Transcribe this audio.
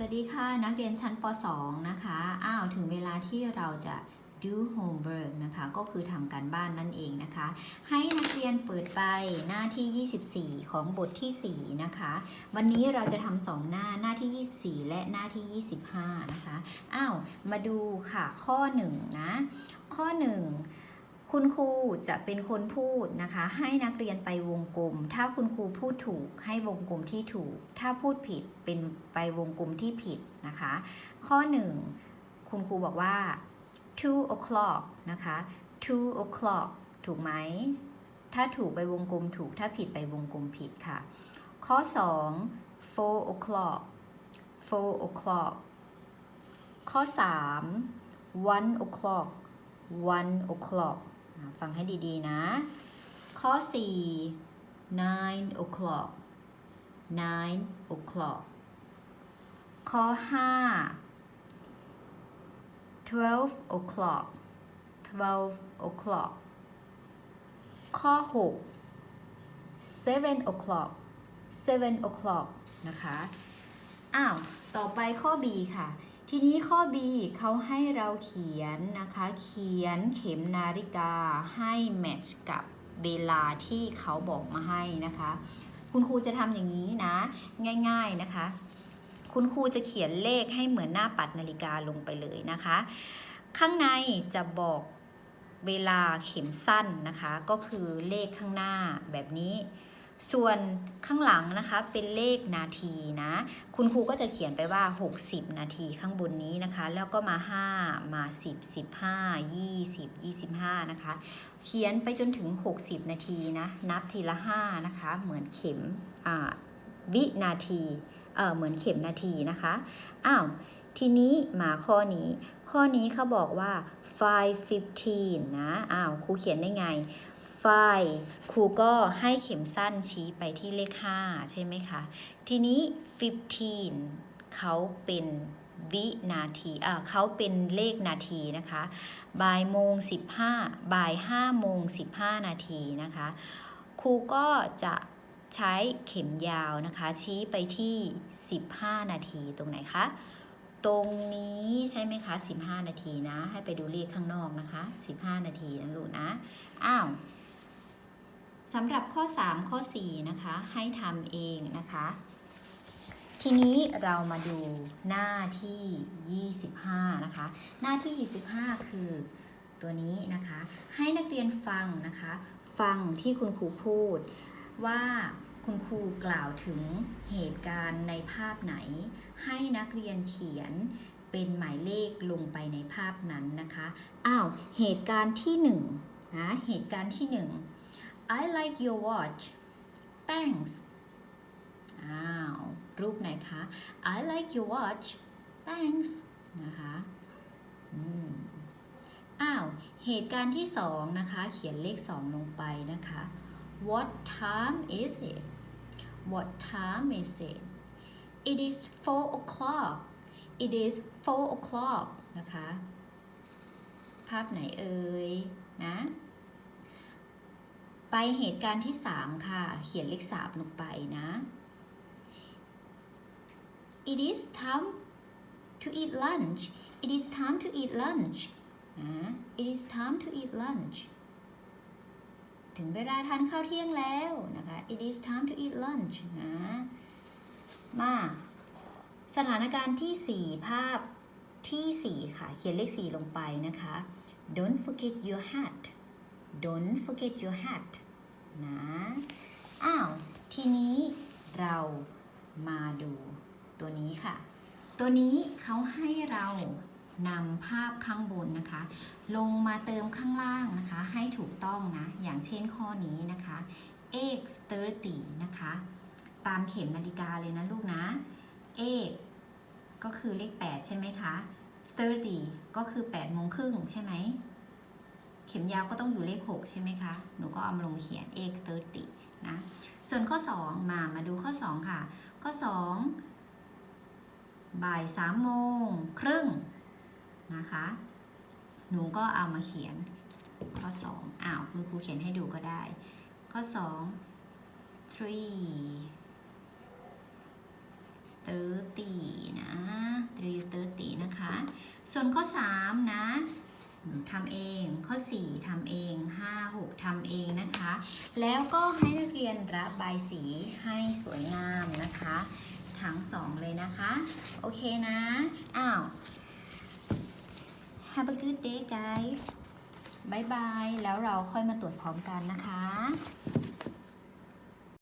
สวัสดีค่ะ นักเรียนชั้นป .2 นะคะ อ้าวถึงเวลาที่เราจะ do homework นะคะ ก็คือทำการบ้านนั่นเองนะคะ ให้นักเรียนเปิดไปหน้าที่ 24 ของบทที่ 4 นะคะ วันนี้เราจะทำสองหน้าหน้าที่ 24 และหน้าที่ 25 นะคะ อ้าว มาดูค่ะข้อ 1 นะ ข้อ 1 คุณครูจะเป็นคนพูดนะคะ ให้นักเรียนไปวงกลม ถ้าคุณครูพูดถูกให้วงกลมที่ถูก ถ้าพูดผิดเป็นไปวงกลมที่ผิดนะคะ ข้อ 1 คุณครูบอกว่า two o'clock นะคะ two o'clock ถูกไหม ถ้าถูกไปวงกลมถูก ถ้าผิดไปวงกลมผิดค่ะ ข้อ 2 four o'clock four o'clock ข้อ 3 one o'clock one o'clock ฟังให้ดีๆนะ ข้อ 4 nine o'clock nine o'clock ข้อ 5 twelve o'clock twelve o'clock ข้อ 6 seven o'clock seven o'clock นะคะ อ้าว ต่อไปข้อ B ค่ะ ทีนี้ข้อ B เขาให้เราเขียนนะคะ เขียนเข็มนาฬิกาให้แมทช์กับเวลาที่เขาบอกมาให้นะคะ คุณครูจะทำอย่างนี้นะ ง่ายๆนะคะ คุณครูจะเขียนเลขให้เหมือนหน้าปัดนาฬิกาลงไปเลยนะคะ ข้างในจะบอกเวลาเข็มสั้นนะคะ ก็คือเลขข้างหน้าแบบนี้ ส่วนข้างหลังนะคะเป็นเลขนาทีนะ คุณครูก็จะเขียนไปว่า 60 นาทีข้างบนนี้นะคะ แล้วก็มา 5 มา 10 15 20 25 นะคะ เขียนไปจนถึง 60 นาทีนะ นับทีละ 5 นะคะ เหมือนเข็มวินาทีเออเหมือนเข็มนาทีนะคะ อ้าว ทีนี้มาข้อนี้ ข้อนี้เขาบอกว่า 5:15 นะ อ้าว ครูเขียนได้ไง 5ครูก็ให้เข็มสั้นชี้ไปที่เลข 5 ใช่ไหมคะ ทีนี้ 15 เขาเป็นวินาทีเขาเป็นเลขนาทีนะคะ บ่ายโมง 15 บ่าย5โมง 15 นาทีนะคะ ครูก็จะใช้เข็มยาวนะคะ ชี้ไปที่ 15 นาทีตรงไหนคะ ตรงนี้ใช่ไหมคะ 15 นาทีนะ ให้ไปดูเลขข้างนอกนะคะ 15 นาทีนะลูกนะ อ้าว สำหรับข้อ 3 ข้อ 4 นะคะ ให้ทำเองนะคะ ทีนี้เรามาดูหน้าที่ 25 นะคะ หน้าที่ 25 คือตัวนี้นะคะ ให้นักเรียนฟังนะคะ ฟังที่คุณครูพูดว่าคุณครูกล่าวถึงเหตุการณ์ในภาพไหน ให้นักเรียนเขียนเป็นหมายเลขลงไปในภาพนั้นนะคะ อ้าว เหตุการณ์ที่หนึ่งนะ เหตุการณ์ที่หนึ่ง I like your watch thanks อ้าว รูปไหนคะ I like your watch thanks นะคะอืมอ้าว เหตุการณ์ที่สองนะคะ เขียนเลขสองลงไปนะคะ What time is it What time is it It is four o'clock It is four o'clock นะคะ ภาพไหนเอ่ยนะ ไปเหตุการณ์ที่ 3 ค่ะ เขียนเลข 3 ลงไปนะ It is time to eat lunch It is time to eat lunch นะ It is time to eat lunch ถึงเวลาทานข้าวเที่ยงแล้วนะคะ It is time to eat lunch นะ มาสถานการณ์ที่ 4 ภาพที่ 4 ค่ะ เขียนเลข 4 ลงไปนะคะ Don't forget your hat Don't forget your hat นะ อ้าว ทีนี้เรามาดูตัวนี้ค่ะ ตัวนี้เขาให้เรานำภาพข้างบนนะคะ ลงมาเติมข้างล่างนะคะ ให้ถูกต้องนะ อย่างเช่นข้อนี้นะคะ egg 30นะคะ ตามเข็มนาฬิกาเลยนะลูกนะ egg ก็คือเลข 8 ใช่ไหมคะ 30 ก็คือ8โมงครึ่งใช่ไหม เข็มยาวก็ต้องอยู่เลข 6 ใช่ไหมคะ หนูก็เอามาลงเขียน a 30นะ ส่วนข้อ 2 มา มาดูข้อ 2 ค่ะ ข้อ 2 บ่าย3โมงครึ่งนะคะ หนูก็เอามาเขียน ข้อ 2อ้าวคุณครูเขียนให้ดูก็ได้ ข้อ 2 three 330นะ330นะคะ ส่วนข้อ 3 นะ ทำเองข้อ 4ทำเอง 5 6ทำเองนะคะ แล้วก็ให้นักเรียนระบายสีให้สวยงามนะคะ ทั้งสองเลยนะคะ โอเคนะ อ้าว Have a good day guys บายบาย แล้วเราค่อยมาตรวจพร้อมกันนะคะ